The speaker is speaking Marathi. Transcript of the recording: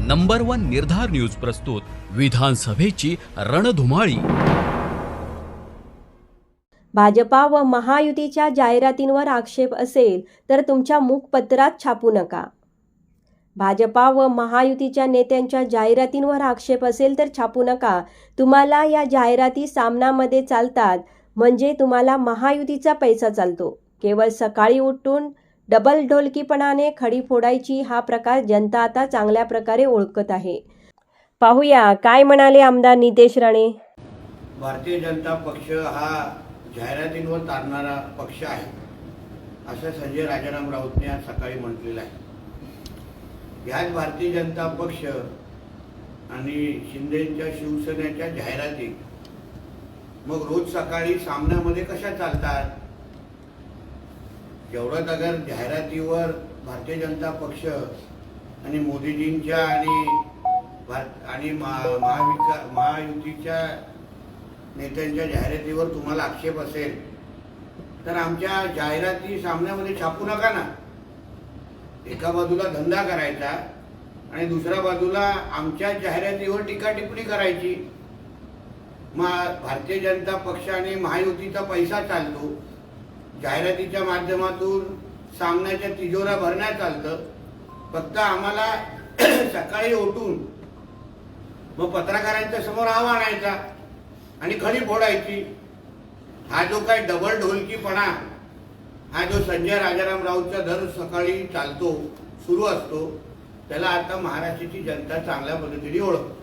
नंबर वन निर्धार न्यूज प्रस्तुत विधानसभेची रणधुमाळी. भाजपा व महायुतीच्या जाहिरातींवर आक्षेप असेल तर तुमच्या मुखपत्रात छापू नका. भाजपा व महायुतीच्या नेत्यांच्या जाहिरातींवर आक्षेप असेल तर छापू नका. तुम्हाला या जाहिराती सामनामध्ये चालतात म्हणजे तुम्हाला महायुतीचा पैसा चालतो. केवळ सकाळी उठून डबल ढोलकीपणाने खडी फोडायची हा प्रकार जनता आता चांगल्या प्रकारे ओळखत आहे. पाहूया काय म्हणाले आमदार नितेश राणे? भारतीय जनता पक्ष हा जाहिरातींवर तारणारा पक्ष आहे. असं संजय राजाराम राऊतने आज सकाळी म्हटलेलं आहे. ह्याच भारतीय जनता पक्ष आणि शिंदेच्या शिवसेनेच्या जाहिराती मग रोज सकाळी सामन्यामध्ये कशा चालतात? जेवढं अगर जाहिरातीवर भारतीय जनता पक्ष आणि मोदीजींच्या आणि भार- आणि महा- महाविका महायुतीच्या नेत्यांच्या जाहिरातीवर तुम्हाला आक्षेप असेल तर आमच्या जाहिराती सामन्यामध्ये छापू नका ना. एका बाजूला धंदा करायचा आणि दुसऱ्या बाजूला आमच्या जाहिरातीवर टीका टिप्पणी करायची. मग भारतीय जनता पक्ष आणि महायुतीचा पैसा चालतो. जाहिरातीच्या माध्यमातून सामन्याच्या तिजोरा भरण्यात चालतं फक्त आम्हाला सकाळी उठून मग पत्रकारांच्या समोर आव्हान आणायचा आणि खडी फोडायची. हा जो काही डबल ढोलकीपणा हा जो संजय राजाराम राऊतचा दर सकाळी चालतो सुरू असतो त्याला आता महाराष्ट्राची जनता चांगल्या पद्धतीने ओळखतो.